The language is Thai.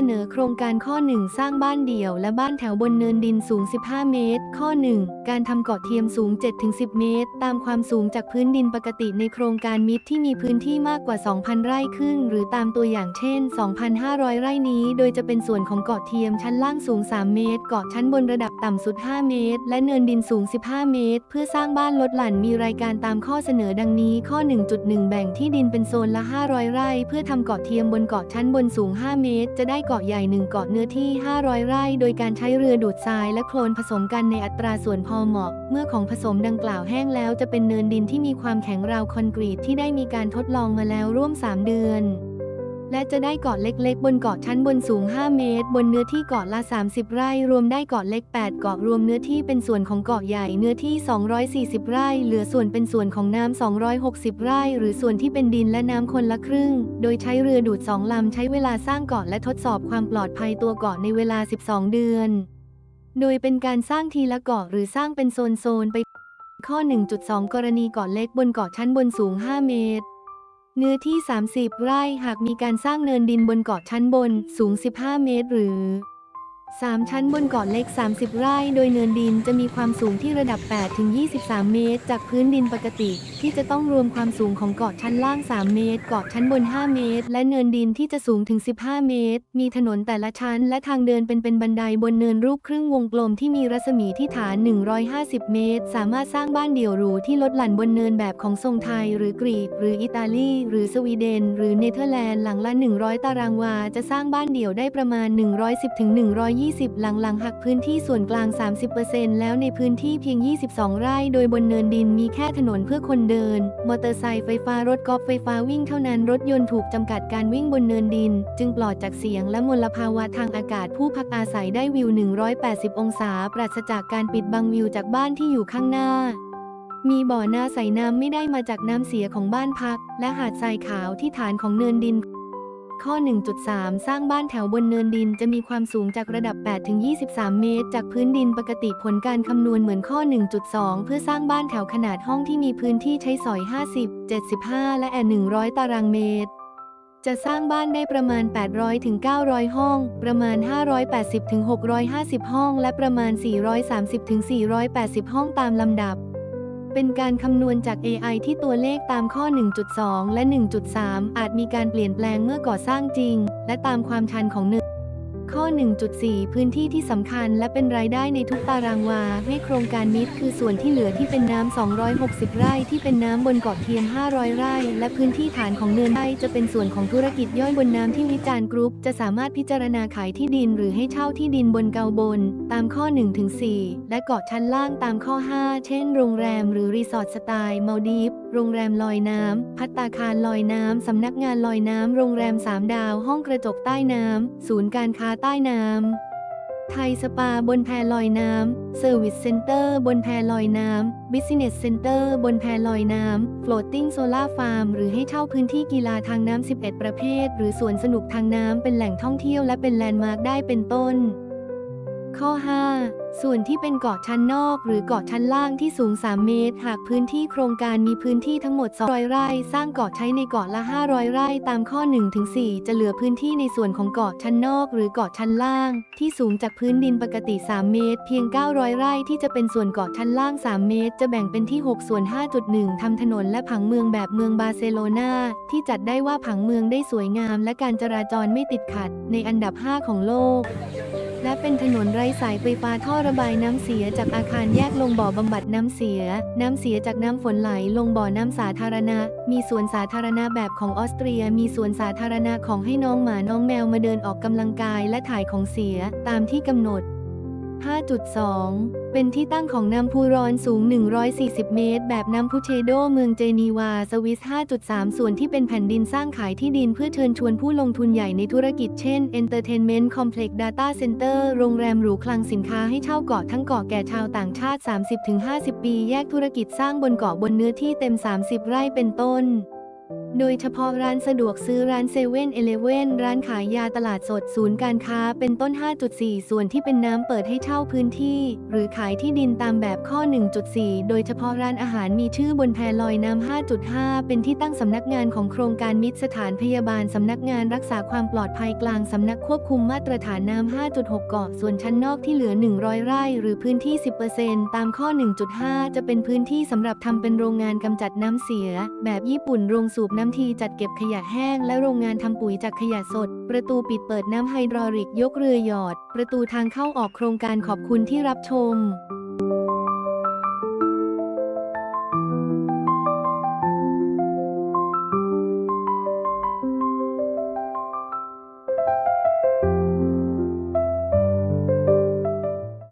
เสนอโครงการข้อ 1 สร้างบ้านเดี่ยว และบ้านแถวบนเนินดินสูง 15 เมตร ข้อ 1 การทำเกาะเทียมสูง 7-10 เมตร ตามความสูงจากพื้นดินปกติในโครงการมิตรที่มีพื้นที่มากกว่า 2,000 ไร่ขึ้น หรือตามตัวอย่างเช่น 2,500 ไร่นี้ โดยจะเป็นส่วนของเกาะเทียมชั้นล่างสูง 3 เมตร เกาะชั้นบนระดับต่ำสุด 5 เมตร และเนินดินสูง 15 เมตร เพื่อสร้างบ้านลดหลั่นมีรายการตามข้อเสนอดังนี้ ข้อ 1.1 แบ่งที่ดินเป็นโซนละ 500 ไร่ เพื่อทำเกาะเทียมบนเกาะชั้นบนสูง 5 เมตร จะได้เกาะใหญ่หนึ่งเกาะเนื้อที่ 500 ไร่ โดยการใช้เรือดูดทรายและโคลนผสมกันในอัตราส่วนพอเหมาะ เมื่อของผสมดังกล่าวแห้งแล้วจะเป็นเนินดินที่มีความแข็งราวคอนกรีตที่ได้มีการทดลองมาแล้วร่วม 3 เดือน และจะได้เกาะเล็กๆ บนเกาะชั้นบนสูง 5 เมตร บนเนื้อที่เกาะละ 30 ไร่ รวมได้เกาะเล็ก 8 เกาะรวมเนื้อที่เป็นส่วนของเกาะใหญ่เนื้อที่ 240 ไร่ เหลือส่วนเป็นส่วนของน้ำ 260 ไร่ หรือส่วนที่เป็นดินและน้ำคนละครึ่ง โดยใช้เรือดูด2ลำใช้เวลาสร้างเกาะและทดสอบความปลอดภัยตัวเกาะในเวลา 12 เดือน โดยเป็นการสร้างทีละเกาะหรือสร้างเป็นโซนๆไป ข้อ 1.2 กรณีเกาะเล็กบนเกาะชั้นบนสูง 5 เมตร เนื้อที่ 30 ไร่หากมีการสร้างเนินดินบนเกาะชั้นบนสูง 15 เมตรหรือ 3 ชั้นบนเกาะเล็ก 30 ไร่ โดยเนินดินจะมีความสูงที่ระดับ 8 ถึง 23 เมตร จากพื้นดินปกติ ที่จะต้องรวมความสูงของเกาะชั้นล่าง 3 เมตร เกาะชั้นบน 5 เมตร และเนินดินที่จะสูงถึง 15 เมตร มีถนนแต่ละชั้น และทางเดินเป็นเป็นบันไดบนเนินรูปครึ่งวงกลมที่มีรัศมีที่ฐาน 150 เมตร สามารถสร้างบ้านเดี่ยวหรูที่ลดหลั่นบนเนินแบบของทรงไทย หรือกรีก หรืออิตาลี หรือสวีเดน หรือเนเธอร์แลนด์ หลังละ 100 ตารางวา จะสร้างบ้านเดี่ยวได้ประมาณ 110ถึง120หลังหลังหักพื้นที่ส่วนกลาง 30%แล้วในพื้นที่เพียง 22 ไร่ โดยบนเนินดินมีแค่ถนนเพื่อคนเดิน มอเตอร์ไซค์ไฟฟ้ารถกอล์ฟไฟฟ้าวิ่งเท่านั้นรถยนต์ถูกจำกัดการวิ่งบนเนินดิน จึงปลอดจากเสียงและมลภาวะทางอากาศผู้พักอาศัยได้วิว 180 องศา ปราศจากการปิดบังวิวจากบ้านที่อยู่ข้างหน้ามีบ่อนาใส่น้ำไม่ได้มาจากน้ำเสียของบ้านพัก และหาดทรายขาวที่ฐานของเนินดิน ข้อ 1.3 สร้างบ้านแถวบนเนินดินจะมีความสูงจากระดับ8-23 เมตร จากพื้นดินปกติผลการคำนวณเหมือนข้อ 1.2 เพื่อสร้างบ้านแถวขนาดห้องที่มีพื้นที่ใช้สอย 50 75 และแอ100 ตารางเมตร จะสร้างบ้านได้ประมาณ 800 ถึง 900 ห้อง ประมาณ 580 ถึง 650 ห้อง และประมาณ 430 ถึง 480 ห้องตามลำดับ เป็นการคำนวณจาก AI ที่ตัวเลขตามข้อ 1.2 และ 1.3 อาจมีการเปลี่ยนแปลงเมื่อก่อสร้างจริง และตามความชันของเนื้อ ข้อ 1.4 พื้นที่ที่สำคัญและเป็นรายได้ในทุกตารางวา ให้โครงการมิตรคือส่วนที่เหลือที่เป็นน้ำ 260 ไร่ที่เป็นน้ำบนเกาะเทียม 500 ไร่ และพื้นที่ฐานของเนินไร่จะเป็นส่วนของธุรกิจย่อยบนน้ำที่วิจารณ์กรุ๊ป จะสามารถพิจารณาขายที่ดินหรือให้เช่าที่ดินบนเกาบน ตามข้อ 1-4 และเกาะชั้นล่างตามข้อ 5 เช่น โรงแรมหรือรีสอร์ทสไตล์มาลดีฟโรงแรมลอยน้ำพัตตาคารลอยน้ำสำนักงานลอยน้ำโรงแรม 3 ดาว ห้องกระจกใต้น้ำศูนย์การค้าใต้น้ำ ไทยสปาบนแพลอยน้ำเซอร์วิสเซ็นเตอร์บนแพลอยน้ำบิสเนสเซ็นเตอร์บนแพลอยน้ำ floating solar farm หรือให้เช่าพื้นที่กีฬาทางน้ำ 11 ประเภท หรือสวนสนุกทางน้ำเป็นแหล่งท่องเที่ยวและเป็นแลนด์มาร์คได้เป็นต้น ข้อ 5 ส่วนที่เป็นเกาะชั้นนอก หรือเกาะชั้นล่างที่สูง 3 เมตร หากพื้นที่โครงการมีพื้นที่ทั้งหมด 200 ไร่ สร้างเกาะใช้ในเกาะละ 500 ไร่ ตามข้อ 1-4 จะเหลือพื้นที่ในส่วนของเกาะชั้นนอก หรือเกาะชั้นล่าง ที่สูงจากพื้นดินปกติ 3 เมตร เพียง 900 ไร่ที่จะเป็นส่วนเกาะชั้นล่าง 3 เมตร จะแบ่งเป็นที่ 6 ส่วน 5.1 ทำถนนและผังเมืองแบบเมืองบาร์เซโลนาที่จัดได้ว่าผังเมืองได้สวยงาม และการจราจรไม่ติดขัด ในอันดับ 5 ของโลก และเป็นถนนไร้สายไฟฟ้าท่อระบายน้ำเสียจากอาคารแยกลงบ่อบำบัดน้ำเสีย น้ำเสียจากน้ำฝนไหลลงบ่อน้ำสาธารณะ มีสวนสาธารณะแบบของออสเตรีย มีสวนสาธารณะของให้น้องหมาน้องแมวมาเดินออกกำลังกายและถ่ายของเสียตามที่กำหนด 5.2 เป็นที่ตั้งของน้ำพุร้อนสูง 140 เมตร แบบน้ำพุเชโดเมืองเจนีวา สวิส 5.3 ส่วนที่เป็นแผ่นดินสร้างขายที่ดินเพื่อเชิญชวนผู้ลงทุนใหญ่ในธุรกิจเช่น Entertainment Complex Data Center โรงแรมหรูคลังสินค้าให้เช่าเกาะทั้งเกาะแก่ชาวต่างชาติ 30-50 ปี แยกธุรกิจสร้างบนเกาะบนเนื้อที่เต็ม 30 ไร่เป็นต้น โดยเฉพาะร้านสะดวกซื้อร้านเซเว่นเอเลเว่นร้านขายยาตลาดสดศูนย์การค้าเป็นต้น 5.4 ส่วนที่เป็นน้ำเปิดให้เช่าพื้นที่ หรือขายที่ดินตามแบบข้อ 1.4 โดยเฉพาะร้านอาหารมีชื่อบนแพลอยน้ำ 5.5 เป็นที่ตั้งสำนักงานของโครงการมิตรสถานพยาบาลสำนักงานรักษาความปลอดภัยกลางสำนักควบคุมมาตรฐานน้ำ 5.6 เกาะส่วนชั้นนอกที่เหลือ 100 ไร่ หรือพื้นที่ 10%ตามข้อ 1.5 จะเป็นพื้นที่สำหรับทำเป็นโรงงานกำจัดน้ำเสีย แบบญี่ปุ่นโรงสูบน้ำทีจัดเก็บขยะแห้งและโรงงานทำปุ๋ยจากขยะสด ประตูปิดเปิดน้ำไฮดรอลิกยกเรือหยอด ประตูทางเข้าออกโครงการขอบคุณที่รับชม